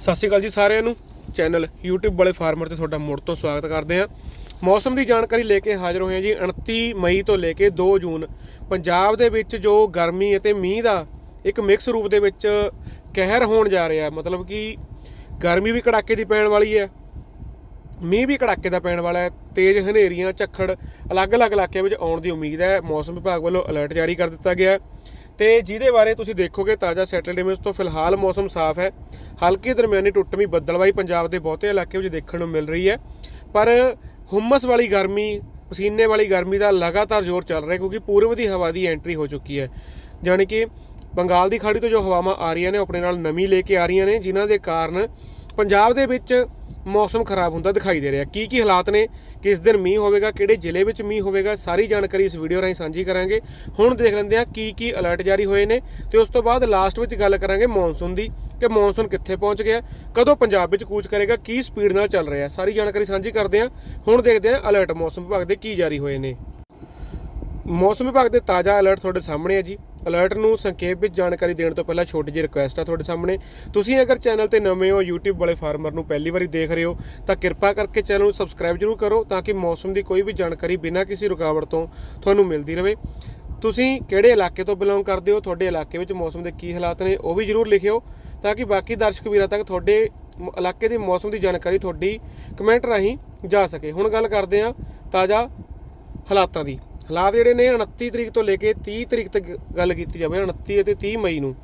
ਸਤਿ ਸ਼੍ਰੀ ਅਕਾਲ ਜੀ ਸਾਰਿਆਂ ਨੂੰ। ਚੈਨਲ YouTube ਵਾਲੇ ਫਾਰਮਰ ਤੇ ਤੁਹਾਡਾ ਮੁੜ ਤੋਂ ਸਵਾਗਤ ਕਰਦੇ ਹਾਂ। ਮੌਸਮ ਦੀ ਜਾਣਕਾਰੀ ਲੈ ਕੇ ਹਾਜ਼ਰ ਹੋਏ ਹਾਂ ਜੀ 29 ਮਈ ਤੋਂ ਲੈ ਕੇ 2 ਜੂਨ। ਪੰਜਾਬ ਦੇ ਵਿੱਚ ਜੋ ਗਰਮੀ ਅਤੇ ਮੀਂਹ ਦਾ ਇੱਕ ਮਿਕਸ ਰੂਪ ਦੇ ਵਿੱਚ ਕਹਿਰ ਹੋਣ ਜਾ ਰਿਹਾ ਮਤਲਬ ਕਿ ਗਰਮੀ ਵੀ ਕੜਾਕੇ ਦੀ ਪੈਣ ਵਾਲੀ ਹੈ, ਮੀਂਹ ਵੀ ਕੜਾਕੇ ਦਾ ਪੈਣ ਵਾਲਾ ਹੈ, ਤੇਜ਼ ਹਨੇਰੀਆਂ, ਝੱਖੜ ਅਲੱਗ-ਅਲੱਗ ਇਲਾਕਿਆਂ ਵਿੱਚ ਆਉਣ ਦੀ ਉਮੀਦ ਹੈ। ਮੌਸਮ ਵਿਭਾਗ ਵੱਲੋਂ ਅਲਰਟ ਜਾਰੀ ਕਰ ਦਿੱਤਾ ਗਿਆ ਹੈ। ਤੇ ਜਿਹਦੇ ਬਾਰੇ ਤੁਸੀਂ ਦੇਖੋਗੇ ਤਾਜ਼ਾ ਸੈਟਲਡ ਇਮੇਜ ਤੋਂ ਫਿਲਹਾਲ ਮੌਸਮ ਸਾਫ਼ ਹੈ। ਹਲਕੀ ਦਰਮਿਆਨੀ ਟੁੱਟਵੀਂ ਬੱਦਲਵਾਈ ਪੰਜਾਬ ਦੇ ਬਹੁਤੇ ਇਲਾਕੇ ਵਿੱਚ ਦੇਖਣ ਨੂੰ ਮਿਲ ਰਹੀ ਹੈ। ਪਰ ਹੁਮਸ ਵਾਲੀ ਗਰਮੀ, ਪਸੀਨੇ ਵਾਲੀ ਗਰਮੀ ਦਾ ਲਗਾਤਾਰ ਜ਼ੋਰ ਚੱਲ ਰਿਹਾ ਕਿਉਂਕਿ ਪੂਰਬ ਦੀ ਹਵਾ ਦੀ ਐਂਟਰੀ ਹੋ ਚੁੱਕੀ ਹੈ। ਜਾਣੀ ਕਿ ਬੰਗਾਲ ਦੀ ਖਾੜੀ ਤੋਂ ਜੋ ਹਵਾਵਾਂ ਆ ਰਹੀਆਂ ਨੇ, ਉਹ ਆਪਣੇ ਨਾਲ ਨਮੀ ਲੈ ਕੇ ਆ ਰਹੀਆਂ ਨੇ, ਜਿਨ੍ਹਾਂ ਦੇ ਕਾਰਨ ਪੰਜਾਬ ਦੇ ਵਿੱਚ ਮੌਸਮ ਖਰਾਬ ਹੁੰਦਾ ਦਿਖਾਈ ਦੇ ਰਿਹਾ। ਕੀ ਕੀ ਹਾਲਾਤ ਨੇ? ਕਿਸ ਦਿਨ ਮੀਂਹ ਹੋਵੇਗਾ? ਕਿਹੜੇ ਜ਼ਿਲ੍ਹੇ ਵਿੱਚ ਮੀਂਹ ਹੋਵੇਗਾ? ਸਾਰੀ ਜਾਣਕਾਰੀ ਇਸ ਵੀਡੀਓ ਰਾਹੀਂ ਸਾਂਝੀ ਕਰਾਂਗੇ। ਹੁਣ ਦੇਖ ਲੈਂਦੇ ਹਾਂ ਕੀ ਕੀ ਅਲਰਟ ਜਾਰੀ ਹੋਏ ਨੇ ਤੇ ਉਸ ਤੋਂ ਬਾਅਦ ਲਾਸਟ ਵਿੱਚ ਗੱਲ ਕਰਾਂਗੇ ਮੌਨਸੂਨ ਦੀ ਕਿ ਮੌਨਸੂਨ ਕਿੱਥੇ ਪਹੁੰਚ ਗਿਆ, ਕਦੋਂ ਪੰਜਾਬ ਵਿੱਚ ਕੂਚ ਕਰੇਗਾ, ਕੀ ਸਪੀਡ ਨਾਲ ਚੱਲ ਰਿਹਾ। ਸਾਰੀ ਜਾਣਕਾਰੀ ਸਾਂਝੀ ਕਰਦੇ ਹਾਂ। ਹੁਣ ਦੇਖਦੇ ਹਾਂ ਅਲਰਟ ਮੌਸਮ ਵਿਭਾਗ ਦੇ ਕੀ ਜਾਰੀ ਹੋਏ ਨੇ। ਮੌਸਮ ਵਿਭਾਗ ਦੇ ਤਾਜ਼ਾ ਅਲਰਟ ਤੁਹਾਡੇ ਸਾਹਮਣੇ ਹੈ ਜੀ। ਅਲਰਟ ਨੂੰ ਸੰਖੇਪ ਵਿੱਚ ਜਾਣਕਾਰੀ ਦੇਣ ਤੋਂ ਪਹਿਲਾਂ ਛੋਟੀ ਜਿਹੀ ਰਿਕੁਐਸਟ ਆ ਤੁਹਾਡੇ ਸਾਹਮਣੇ। ਤੁਸੀਂ ਅਗਰ ਚੈਨਲ ਤੇ ਨਵੇਂ ਹੋ, YouTube ਵਾਲੇ ਫਾਰਮਰ ਨੂੰ ਪਹਿਲੀ ਵਾਰੀ ਦੇਖ ਰਹੇ ਹੋ, ਤਾਂ ਕਿਰਪਾ ਕਰਕੇ ਚੈਨਲ ਨੂੰ ਸਬਸਕ੍ਰਾਈਬ ਜ਼ਰੂਰ ਕਰੋ ਤਾਂ ਕਿ ਮੌਸਮ ਦੀ ਕੋਈ ਵੀ ਜਾਣਕਾਰੀ ਬਿਨਾਂ ਕਿਸੇ ਰੁਕਾਵਟ ਤੋਂ ਤੁਹਾਨੂੰ ਮਿਲਦੀ ਰਹੇ। ਤੁਸੀਂ ਕਿਹੜੇ ਇਲਾਕੇ ਤੋਂ ਬਿਲੋਂਗ ਕਰਦੇ ਹੋ, ਤੁਹਾਡੇ ਇਲਾਕੇ ਵਿੱਚ ਮੌਸਮ ਦੇ ਕੀ ਹਾਲਾਤ ਨੇ, ਉਹ ਵੀ ਜ਼ਰੂਰ ਲਿਖਿਓ ਤਾਂ ਕਿ ਬਾਕੀ ਦਰਸ਼ਕ ਵੀਰਾਂ ਤੱਕ ਤੁਹਾਡੇ ਇਲਾਕੇ ਦੇ ਮੌਸਮ ਦੀ ਜਾਣਕਾਰੀ ਤੁਹਾਡੀ ਕਮੈਂਟ ਰਾਹੀਂ ਜਾ ਸਕੇ। ਹੁਣ ਗੱਲ ਕਰਦੇ ਹਾਂ ਤਾਜ਼ਾ ਹਾਲਾਤਾਂ ਦੀ। ਹਾਲਾਤ ਜਿਹੜੇ ਨੇ 29 ਤਰੀਕ ਤੋਂ ਲੈ ਕੇ 30 ਤਰੀਕ ਤੱਕ ਗੱਲ ਕੀਤੀ ਜਾਵੇ 29 ਅਤੇ 30 ਮਈ ਨੂੰ।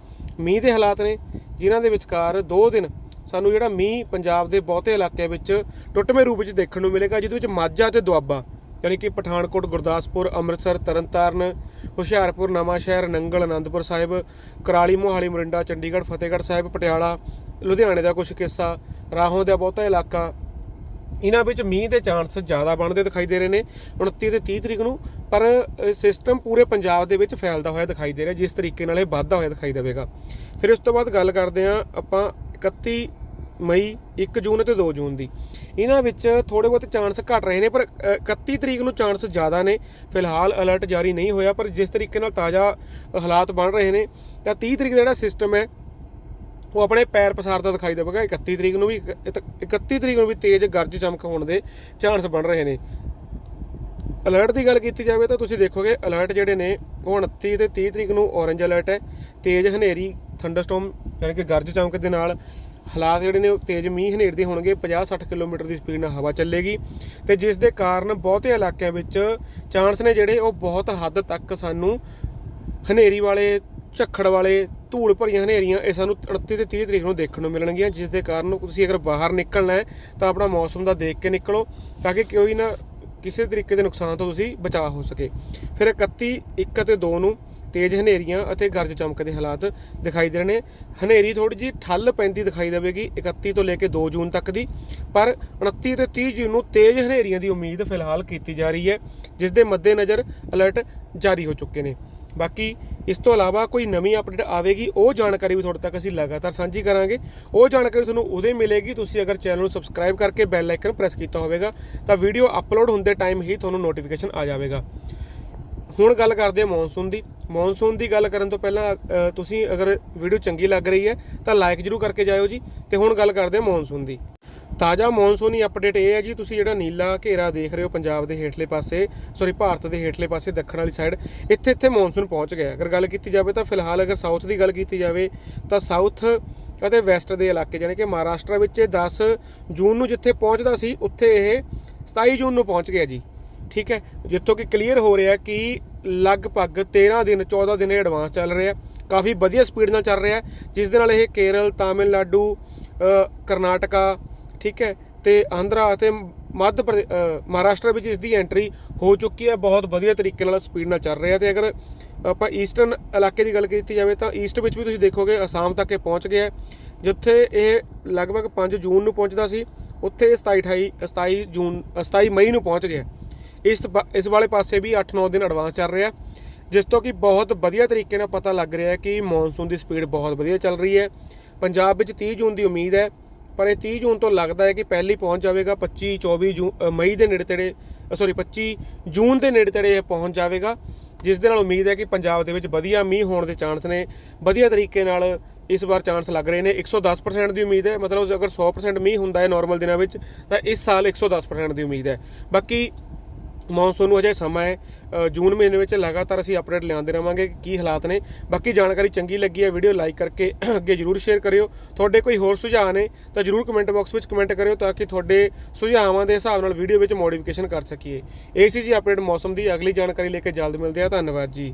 ਮੀਂਹ ਦੇ ਹਾਲਾਤ ਨੇ, ਜਿਨ੍ਹਾਂ ਦੇ ਵਿਚਕਾਰ 2 ਦਿਨ ਸਾਨੂੰ ਜਿਹੜਾ ਮੀਂਹ ਪੰਜਾਬ ਦੇ ਬਹੁਤੇ ਇਲਾਕਿਆਂ ਵਿੱਚ ਟੁੱਟਵੇਂ ਰੂਪ ਵਿੱਚ ਦੇਖਣ ਨੂੰ ਮਿਲੇਗਾ, ਜਿਹਦੇ ਵਿੱਚ ਮਾਝਾ ਤੇ ਦੁਆਬਾ, ਯਾਨੀ ਕਿ ਪਠਾਨਕੋਟ, ਗੁਰਦਾਸਪੁਰ, ਅੰਮ੍ਰਿਤਸਰ, ਤਰਨਤਾਰਨ, ਹੁਸ਼ਿਆਰਪੁਰ, ਨਵਾਂਸ਼ਹਿਰ, ਨੰਗਲ ਆਨੰਦਪੁਰ ਸਾਹਿਬ, ਕਰਾਲੀ, ਮੋਹਾਲੀ, ਮੋਰਿੰਡਾ, ਚੰਡੀਗੜ੍ਹ, ਫਤਿਹਗੜ੍ਹ ਸਾਹਿਬ, ਪਟਿਆਲਾ, ਲੁਧਿਆਣੇ ਦਾ ਕੁਝ ਕਿੱਸਾ, ਰਾਹੋਂ ਦਾ ਬਹੁਤਾ ਇਲਾਕਾ ਇਹਨਾਂ ਵਿੱਚ ਮੀਂਹ ਦੇ ਚਾਂਸ ਜ਼ਿਆਦਾ ਬਣਦੇ ਦਿਖਾਈ ਦੇ ਰਹੇ ਨੇ 29 ਤੇ 30 ਤਰੀਕ ਨੂੰ ਪਰ ਸਿਸਟਮ ਪੂਰੇ ਪੰਜਾਬ ਦੇ ਵਿੱਚ ਫੈਲਦਾ ਹੋਇਆ ਦਿਖਾਈ ਦੇ ਰਿਹਾ ਜਿਸ ਤਰੀਕੇ ਨਾਲ ਇਹ ਵੱਧਦਾ ਹੋਇਆ ਦਿਖਾਈ ਦੇਵੇਗਾ। ਫਿਰ ਉਸ ਤੋਂ ਬਾਅਦ ਗੱਲ ਕਰਦੇ ਹਾਂ ਆਪਾਂ 31 ਮਈ 1 ਜੂਨ ਅਤੇ 2 ਜੂਨ ਦੀ। ਇਹਨਾਂ ਵਿੱਚ ਥੋੜੇ ਬਹੁਤ ਚਾਂਸ ਘਟ ਰਹੇ ਨੇ ਪਰ ਅ, 31 ਤਰੀਕ ਨੂੰ ਚਾਂਸ ਜ਼ਿਆਦਾ ਨੇ। ਫਿਲਹਾਲ ਅਲਰਟ ਜਾਰੀ ਨਹੀਂ ਹੋਇਆ ਪਰ ਜਿਸ ਤਰੀਕੇ ਨਾਲ ਤਾਜ਼ਾ ਹਾਲਾਤ ਬਣ ਰਹੇ ਨੇ ਤਾਂ 30 ਤਰੀਕ ਦਾ ਜਿਹੜਾ ਸਿਸਟਮ ਹੈ ਉਹ ਆਪਣੇ ਪੈਰ ਪਸਾਰਦਾ ਦਿਖਾਈ ਦੇਵੇਗਾ 31 ਤਰੀਕ ਨੂੰ ਵੀ 31 ਤਰੀਕ ਨੂੰ ਵੀ ਤੇਜ਼ ਗਰਜ ਚਮਕ ਹੋਣ ਦੇ ਚਾਂਸ ਬਣ ਰਹੇ ਨੇ। ਅਲਰਟ ਦੀ ਗੱਲ ਕੀਤੀ ਜਾਵੇ ਤਾਂ ਤੁਸੀਂ ਦੇਖੋਗੇ ਅਲਰਟ ਜਿਹੜੇ ਨੇ, ਉਹ 29 ਤੇ 30 ਤਰੀਕ ਨੂੰ ਔਰੇਂਜ ਅਲਰਟ ਹੈ। ਤੇਜ਼ ਹਨੇਰੀ ਥੰਡਰਸਟਾਰਮ ਯਾਨੀ ਕਿ ਗਰਜ ਚਮਕ ਦੇ ਨਾਲ ਹਾਲਾਤ ਜਿਹੜੇ ਨੇ ਉਹ ਤੇਜ਼ ਮੀਂਹ ਹਨੇਰ ਦੇ ਹੋਣਗੇ 50-60 ਕਿਲੋਮੀਟਰ ਦੀ ਸਪੀਡ ਨਾਲ ਹਵਾ ਚੱਲੇਗੀ। ਤੇ ਜਿਸ ਦੇ ਕਾਰਨ ਬਹੁਤੇ ਇਲਾਕਿਆਂ ਵਿੱਚ ਚਾਂਸ ਨੇ ਜਿਹੜੇ ਉਹ ਬਹੁਤ ਹੱਦ ਤੱਕ ਸਾਨੂੰ ਹਨੇਰੀ ਵਾਲੇ ਝੱਖੜ ਵਾਲੇ ਧੂੜ ਭਰੀਆਂ ਹਨੇਰੀਆਂ ਇਹ ਸਾਨੂੰ 29 ਤੇ 30 ਤਰੀਕ ਨੂੰ ਦੇਖਣ ਨੂੰ ਮਿਲਣਗੀਆਂ, ਜਿਸ ਦੇ ਕਾਰਨ ਤੁਸੀਂ ਅਗਰ ਬਾਹਰ ਨਿਕਲਣਾ ਹੈ, ਤਾਂ ਆਪਣਾ ਮੌਸਮ ਦਾ ਦੇਖ ਕੇ ਨਿਕਲੋ, ਤਾਂ ਕਿ ਕੋਈ ਨਾ ਕਿਸੇ ਤਰੀਕੇ ਦੇ ਨੁਕਸਾਨ ਤੋਂ ਤੁਸੀਂ ਬਚਾਅ ਹੋ ਸਕੇ। ਫਿਰ 31 1 ਅਤੇ 2 ਨੂੰ ਤੇਜ਼ ਹਨੇਰੀਆਂ ਅਤੇ ਗਰਜ ਚਮਕ ਦੇ ਹਾਲਾਤ ਦਿਖਾਈ ਦੇ ਰਹੇ ਨੇ। ਹਨੇਰੀ ਥੋੜੀ ਜੀ ਠੱਲ ਪੈਂਦੀ ਦਿਖਾਈ ਦੇਵੇਗੀ 31 ਤੋਂ ਲੈ ਕੇ 2 ਜੂਨ ਤੱਕ ਦੀ, ਪਰ 29 ਤੇ 30 ਜੂਨ ਨੂੰ ਤੇਜ਼ ਹਨੇਰੀਆਂ ਦੀ ਉਮੀਦ ਫਿਲਹਾਲ ਕੀਤੀ ਜਾ ਰਹੀ ਹੈ, ਜਿਸ ਦੇ ਮੱਦੇਨਜ਼ਰ ਅਲਰਟ ਜਾਰੀ ਹੋ ਚੁੱਕੇ ਨੇ। ਬਾਕੀ ਇਸ ਤੋਂ ਇਲਾਵਾ ਕੋਈ ਨਵੀਂ ਅਪਡੇਟ ਆਵੇਗੀ, ਉਹ ਜਾਣਕਾਰੀ ਵੀ ਤੁਹਾਡੇ ਤੱਕ ਅਸੀਂ ਲਗਾਤਾਰ ਸਾਂਝੀ ਕਰਾਂਗੇ। ਉਹ ਜਾਣਕਾਰੀ ਤੁਹਾਨੂੰ ਉਹਦੇ ਮਿਲੇਗੀ, ਤੁਸੀਂ ਅਗਰ ਚੈਨਲ ਨੂੰ ਸਬਸਕ੍ਰਾਈਬ ਕਰਕੇ ਬੈਲ ਆਈਕਨ ਪ੍ਰੈਸ ਕੀਤਾ ਹੋਵੇਗਾ, ਤਾਂ ਵੀਡੀਓ ਅਪਲੋਡ ਹੁੰਦੇ ਟਾਈਮ ਹੀ ਤੁਹਾਨੂੰ ਨੋਟੀਫਿਕੇਸ਼ਨ ਆ ਜਾਵੇਗਾ। ਹੁਣ ਗੱਲ ਕਰਦੇ ਹਾਂ ਮੌਨਸੂਨ ਦੀ। ਮੌਨਸੂਨ ਦੀ ਗੱਲ ਕਰਨ ਤੋਂ ਪਹਿਲਾਂ ਤੁਸੀਂ ਅਗਰ ਵੀਡੀਓ ਚੰਗੀ ਲੱਗ ਰਹੀ ਹੈ, ਤਾਂ ਲਾਈਕ ਜਰੂਰ ਕਰਕੇ ਜਾਇਓ ਜੀ। ਤੇ ਹੁਣ ਗੱਲ ਕਰਦੇ ਹਾਂ ਮੌਨਸੂਨ ਦੀ। ਤਾਜ਼ਾ ਮੌਨਸੂਨੀ ਅਪਡੇਟ ਇਹ ਹੈ ਜੀ, ਤੁਸੀਂ ਜਿਹੜਾ ਨੀਲਾ ਘੇਰਾ ਦੇਖ ਰਹੇ ਹੋ ਪੰਜਾਬ ਦੇ ਹੇਠਲੇ ਪਾਸੇ ਸੌਰੀ ਭਾਰਤ ਦੇ ਹੇਠਲੇ ਪਾਸੇ ਦੱਖਣ ਵਾਲੀ ਸਾਈਡ ਇੱਥੇ ਇੱਥੇ ਮੌਨਸੂਨ ਪਹੁੰਚ ਗਿਆ ਅਗਰ ਗੱਲ ਕੀਤੀ ਜਾਵੇ ਤਾਂ ਫਿਲਹਾਲ ਅਗਰ ਸਾਊਥ ਦੀ ਗੱਲ ਕੀਤੀ ਜਾਵੇ ਤਾਂ ਸਾਊਥ ਅਤੇ ਵੈਸਟ ਦੇ ਇਲਾਕੇ ਜਾਨੀ ਕਿ ਮਹਾਰਾਸ਼ਟਰ ਵਿੱਚ ਇਹ 10 ਜੂਨ ਨੂੰ ਜਿੱਥੇ ਪਹੁੰਚਦਾ ਸੀ, ਉੱਥੇ ਇਹ 27 ਜੂਨ ਨੂੰ ਪਹੁੰਚ ਗਿਆ ਜੀ। ਠੀਕ ਹੈ? ਜਿੱਥੋਂ ਕਿ ਕਲੀਅਰ ਹੋ ਰਿਹਾ ਕਿ ਲਗਭਗ 13 ਦਿਨ 14 ਦਿਨ ਇਹ ਐਡਵਾਂਸ ਚੱਲ ਰਿਹਾ ਕਾਫੀ ਵਧੀਆ ਸਪੀਡ ਨਾਲ ਚੱਲ ਰਿਹਾ ਜਿਸ ਦੇ ਨਾਲ ਇਹ ਕੇਰਲ, ਤਾਮਿਲਨਾਡੂ ਕਰਨਾਟਕਾ ਠੀਕ ਹੈ ਤੇ ਆਂਧਰਾ ਅਤੇ ਮੱਧ ਪ੍ਰਦੇ- ਮਹਾਰਾਸ਼ਟਰ ਵਿੱਚ ਇਸ ਦੀ ਐਂਟਰੀ ਹੋ ਚੁੱਕੀ ਹੈ ਬਹੁਤ ਵਧੀਆ ਤਰੀਕੇ ਨਾਲ ਸਪੀਡ ਨਾਲ ਚੱਲ ਰਿਹਾ ਤੇ ਅਗਰ ਆਪਾਂ ਈਸਟਰਨ ਇਲਾਕੇ ਦੀ ਗੱਲ ਕੀਤੀ ਜਾਵੇ ਤਾਂ ਈਸਟ ਵਿੱਚ ਵੀ ਤੁਸੀਂ ਦੇਖੋਗੇ ਅਸਾਮ ਤੱਕ ਇਹ ਪਹੁੰਚ ਗਿਆ ਜਿੱਥੇ ਇਹ ਲਗਭਗ 5 ਜੂਨ ਨੂੰ ਪਹੁੰਚਦਾ ਸੀ ਉੱਥੇ ਇਹ 27 28 27 ਜੂਨ ਅ, 27 ਮਈ ਨੂੰ ਪਹੁੰਚ ਗਿਆ ਇਸ ਪ- ਇਸ ਵਾਲੇ ਪਾਸੇ ਵੀ 8-9 ਦਿਨ ਐਡਵਾਂਸ ਚੱਲ ਰਿਹਾ ਜਿਸ ਤੋਂ ਕਿ ਬਹੁਤ ਵਧੀਆ ਤਰੀਕੇ ਨਾਲ ਪਤਾ ਲੱਗ ਰਿਹਾ ਹੈ ਕਿ ਮੌਨਸੂਨ ਦੀ ਸਪੀਡ ਬਹੁਤ ਵਧੀਆ ਚੱਲ ਰਹੀ ਹੈ। ਪੰਜਾਬ ਵਿੱਚ 30 ਜੂਨ ਦੀ ਉਮੀਦ ਹੈ ਪਰ ਇਹ 30 ਜੂਨ ਤੋਂ ਲੱਗਦਾ ਹੈ ਕਿ ਪਹਿਲੀ ਪਹੁੰਚ ਜਾਵੇਗਾ 25 24 ਜੂ ਮਈ ਦੇ ਨੇੜੇ ਤੇੜੇ ਸੌਰੀ 25 ਜੂਨ ਦੇ ਨੇੜੇ ਤੇੜੇ ਇਹ ਪਹੁੰਚ ਜਾਵੇਗਾ, ਜਿਸ ਦੇ ਨਾਲ ਉਮੀਦ ਹੈ ਕਿ ਪੰਜਾਬ ਦੇ ਵਿੱਚ ਵਧੀਆ ਮੀਂਹ ਹੋਣ ਦੇ ਚਾਂਸ ਨੇ, ਵਧੀਆ ਤਰੀਕੇ ਨਾਲ ਇਸ ਵਾਰ ਚਾਂਸ ਲੱਗ ਰਹੇ ਨੇ। 110% ਦੀ ਉਮੀਦ ਹੈ, ਮਤਲਬ ਅਗਰ 100% ਮੀਂਹ ਹੁੰਦਾ ਹੈ ਨਾਰਮਲ ਦਿਨਾਂ ਵਿੱਚ, ਤਾਂ ਇਸ ਸਾਲ 110% ਦੀ ਉਮੀਦ ਹੈ। ਬਾਕੀ ਮੌਨਸੂਨ ਨੂੰ ਅਜੇ ਸਮਾਂ ਹੈ ਜੂਨ ਮਹੀਨੇ ਵਿੱਚ ਲਗਾਤਾਰ ਅਸੀਂ ਅਪਡੇਟ ਲਿਆਉਂਦੇ ਰਵਾਂਗੇ ਕਿ ਕੀ ਹਾਲਾਤ ਨੇ। ਬਾਕੀ ਜਾਣਕਾਰੀ ਚੰਗੀ ਲੱਗੀ ਹੈ, ਵੀਡੀਓ ਲਾਈਕ ਕਰਕੇ ਅੱਗੇ ਜਰੂਰ ਸ਼ੇਅਰ ਕਰਿਓ। ਤੁਹਾਡੇ ਕੋਈ ਹੋਰ ਸੁਝਾਅ ਨੇ ਤਾਂ ਜਰੂਰ ਕਮੈਂਟ ਬਾਕਸ ਵਿੱਚ ਕਮੈਂਟ ਕਰਿਓ ਤਾਂ ਕਿ ਤੁਹਾਡੇ ਸੁਝਾਵਾਂ ਦੇ ਹਿਸਾਬ ਨਾਲ ਵੀਡੀਓ ਵਿੱਚ ਮੋਡੀਫਿਕੇਸ਼ਨ ਕਰ ਸਕੀਏ। ਇਹ ਸੀ ਜੀ ਅਪਡੇਟ ਮੌਸਮ ਦੀ ਅਗਲੀ ਜਾਣਕਾਰੀ ਲੈ ਕੇ ਜਲਦ ਮਿਲਦੇ ਆ ਧੰਨਵਾਦ ਜੀ।